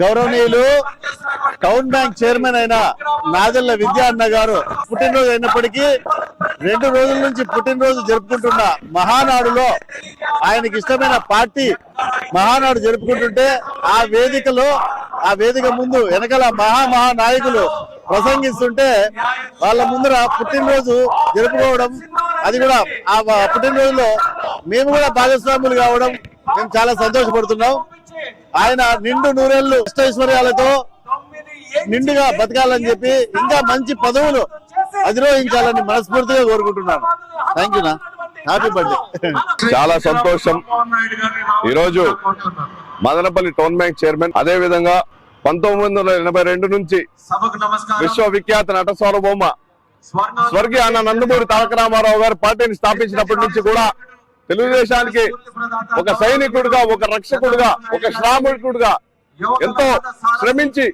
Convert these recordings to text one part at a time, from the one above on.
గౌరవనీయులు town bank chairman అయిన నాదెళ్ళ విద్యా అన్న గారు పుట్టినరోజు అయినప్పటికీ రెండు రోజుల నుంచి పుట్టినరోజు జరుపుకుంటున్న మహానాడులో ఆయనకి ఇష్టమైన పార్టీ మహానాడు జరుపుకుంటుంటే ఆ వేదికలో ఆ వేదిక ముందు వెనకాల మహా మహానాయకులు ప్రసంగిస్తుంటే వాళ్ళ ముందర పుట్టినరోజు జరుపుకోవడం అది కూడా ఆ పుట్టినరోజులో మేము కూడా భాగస్వాములు కావడం మేము చాలా సంతోషపడుతున్నాం. ఆయన నిండు నూరేళ్ళు అష్టైశ్వర్యాలతో నిండుగా బతకాలని చెప్పి ఇంకా మంచి పదవులు అధిరోహించాలని మనస్ఫూర్తిగా కోరుకుంటున్నాను. థ్యాంక్ యూ నా. హ్యాపీ బర్త్డే చాలా సంతోషం. ఈరోజు మదనపల్లి టౌన్ బ్యాంక్ చైర్మన్ అదే విధంగా పంతొమ్మిది వందల ఎనభై రెండు నుంచి సభకు నమస్కారం. విశ్వవిఖ్యాత నట సార్వభౌమ స్వర్గ- స్వర్గీయ అన్న నందమూరి తారక రామారావు గారు పార్టీని స్థాపించినప్పటి నుంచి కూడా తెలుగుదేశానికి ఒక సైనికుడిగా ఒక రక్షకుడిగా ఒక శ్రామికుడిగా ఎంతో శ్రమించి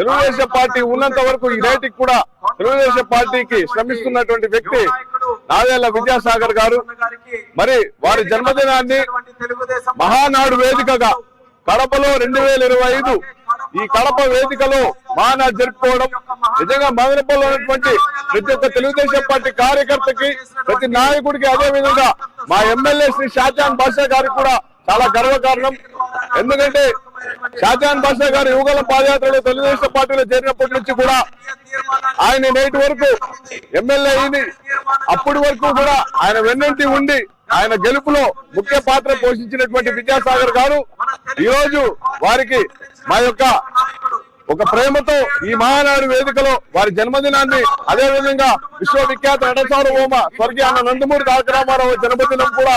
తెలుగుదేశం పార్టీ ఉన్నంత వరకు ఈ నేటికి కూడా తెలుగుదేశం పార్టీకి శ్రమిస్తున్నటువంటి వ్యక్తి నాదేళ్ళ విద్యాసాగర్ గారు. మరి వారి జన్మదినాన్ని మహానాడు వేదికగా కడపలో రెండు వేల ఇరవై ఐదు ఈ కడప వేదికలో మహానాడు జరుపుకోవడం నిజంగా మదనపల్లిలో ఉన్నటువంటి ప్రతి ఒక్క తెలుగుదేశం పార్టీ కార్యకర్తకి ప్రతి నాయకుడికి అదే విధంగా మా ఎమ్మెల్యే శ్రీ షాజాన్ బాషా గారికి కూడా చాలా గర్వకారణం. ఎందుకంటే షాజాన్ బాషా గారు యువగల పాదయాత్రలో తెలుగుదేశం పార్టీలో చేరినప్పటి నుంచి కూడా ఆయన నేటి వరకు ఎమ్మెల్యే అయింది. అప్పటి వరకు కూడా ఆయన వెన్నంటి ఉండి ఆయన గెలుపులో ముఖ్య పాత్ర పోషించినటువంటి విద్యాసాగర్ గారు ఈ రోజు వారికి మా యొక్క ఒక ప్రేమతో ఈ మహానాడు వేదికలో వారి జన్మదినాన్ని అదే విధంగా విశ్వవిఖ్యాత నటసార్వభౌమ స్వర్గీయ అన్న నందమూరి తారక రామారావు జన్మదినం కూడా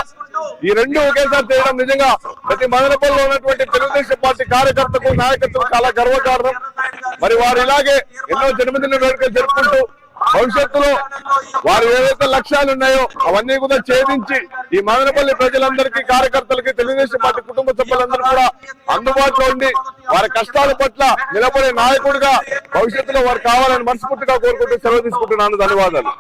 ఈ రెండు ఒకేసారి చేయడం నిజంగా ప్రతి మదనపల్లిలో ఉన్నటువంటి తెలుగుదేశం పార్టీ కార్యకర్తకు నాయకత్వం చాలా గర్వకారణం. మరి వారు ఇలాగే ఎన్నో జన్మదిన వేడుకలు జరుపుకుంటూ భవిష్యత్తులో వారు ఏవైతే లక్ష్యాలు ఉన్నాయో అవన్నీ కూడా ఛేదించి ఈ మదనపల్లి ప్రజలందరికీ కార్యకర్తలకి తెలుగుదేశం పార్టీ కుటుంబ సభ్యులందరూ కూడా అందుబాటులో ఉండి వారి కష్టాల పట్ల నిలబడే నాయకుడిగా భవిష్యత్తులో వారు కావాలని మనస్ఫూర్తిగా కోరుకుంటూ సెలవు తీసుకుంటున్నాను. ధన్యవాదాలు.